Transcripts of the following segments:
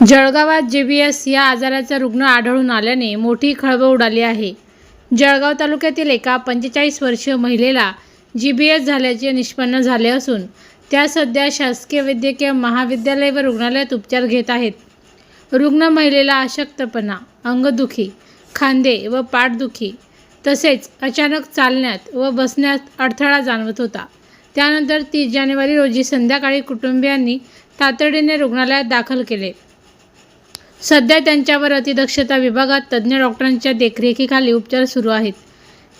जळगावात जेबीएस या आजाराचा रुग्ण आढळून आल्याने मोठी खळबळ उडाली आहे. जळगाव तालुक्यातील एका पंचेचाळीस वर्षीय महिलेला जी बी एस झाल्याचे निष्पन्न झाले असून त्या सध्या शासकीय वैद्यकीय महाविद्यालय व रुग्णालयात उपचार घेत आहेत. रुग्ण महिलेला अशक्तपणा अंगदुखी खांदे व पाठदुखी तसेच अचानक चालण्यात व बसण्यात अडथळा जाणवत होता. त्यानंतर तीस जानेवारी रोजी संध्याकाळी कुटुंबियांनी तातडीने रुग्णालयात दाखल केले. सध्या त्यांच्यावर अतिदक्षता विभागात तज्ज्ञ डॉक्टरांच्या देखरेखीखाली उपचार सुरू आहेत.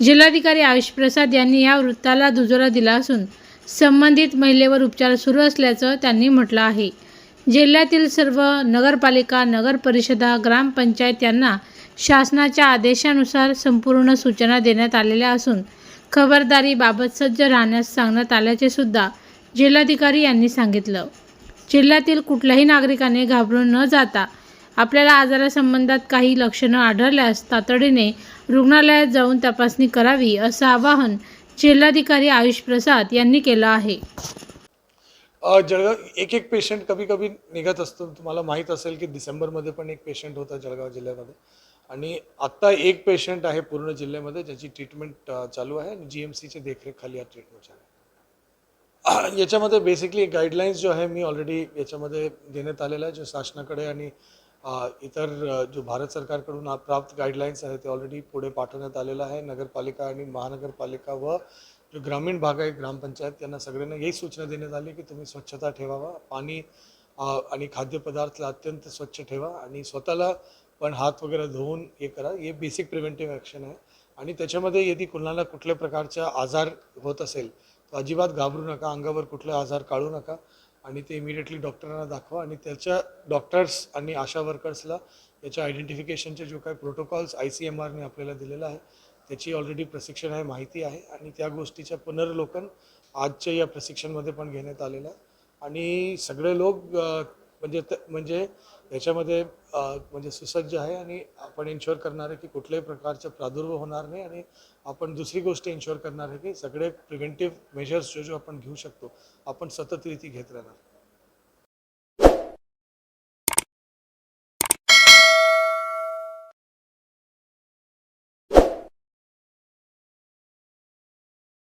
जिल्हाधिकारी आयुष प्रसाद यांनी या वृत्ताला दुजोरा दिला असून संबंधित महिलेवर उपचार सुरू असल्याचं त्यांनी म्हटलं आहे. जिल्ह्यातील सर्व नगरपालिका नगर परिषदा ग्रामपंचायत यांना शासनाच्या आदेशानुसार संपूर्ण सूचना देण्यात आलेल्या असून खबरदारीबाबत सज्ज राहण्यास सांगण्यात आल्याचे सुद्धा जिल्हाधिकारी यांनी सांगितलं. जिल्ह्यातील कुठल्याही नागरिकाने घाबरून न जाता आपल्याला आजारासंबंधात काही लक्षणं आढळल्यास तातडीने रुग्णालयात जाऊन तपासणी करावी असं आवाहन जिल्हाधिकारी आयुष प्रसाद यांनी केलं आहे. जळगाव एक एक पेशंट कभी कभी निघत असतो. तुम्हाला माहीत असेल की डिसेंबरमध्ये पण एक पेशंट होता जळगाव जिल्ह्यामध्ये. आणि आत्ता एक पेशंट आहे पूर्ण जिल्ह्यामध्ये ज्याची ट्रीटमेंट चालू आहे आणि जी एम सीच्या देखरेखखाली हा ट्रीटमेंट चालू आहे. याच्यामध्ये बेसिकली गाईडलाईन्स जो आहे मी ऑलरेडी याच्यामध्ये देण्यात आलेला आहे जो शासनाकडे आणि इतर जो भारत सरकारकडून आ- प्राप्त गाईडलाईन्स आहे ते ऑलरेडी पुढे पाठवण्यात आलेलं आहे. नगरपालिका आणि महानगरपालिका व जो ग्रामीण भाग आहे ग्रामपंचायत यांना सगळ्यांना यही सूचना देण्यात आली की तुम्ही स्वच्छता ठेवावा. पाणी आणि खाद्यपदार्थ अत्यंत स्वच्छ ठेवा आणि स्वतःला पण हात वगैरे धुवून हे करा. हे बेसिक प्रिव्हेंटिव्ह ॲक्शन आहे. आणि त्याच्यामध्ये यदि कुणाला कुठल्या प्रकारचा आजार होत असेल तर अजिबात घाबरू नका. अंगावर कुठले आजार काढू नका. आणि ते इमिडिएटली डॉक्टरांना दाखवा आणि त्याच्या डॉक्टर्स आणि आशा वर्कर्सला त्याच्या आयडेंटिफिकेशनचे जो काही प्रोटोकॉल्स आय सी एम आरने आपल्याला दिलेला आहे त्याची ऑलरेडी प्रशिक्षण आहे माहिती आहे आणि त्या गोष्टीचं पुनर्लोकन आजच्या या प्रशिक्षणमध्ये पण घेण्यात आलेलं आहे. आणि सगळे लोक म्हणजे त- म्हणजे याच्यामध्ये म्हणजे सुसज्ज आहे आणि आपण इन्शुअर करणार आहे की कुठल्याही प्रकारचा प्रादुर्भाव होणार नाही आणि आपण दुसरी गोष्ट इन्शुअर करणार आहे की सगळे प्रिव्हेंटिव्ह मेजर्स जो जो आपण घेऊ शकतो आपण सतत रीती घेत राहणार.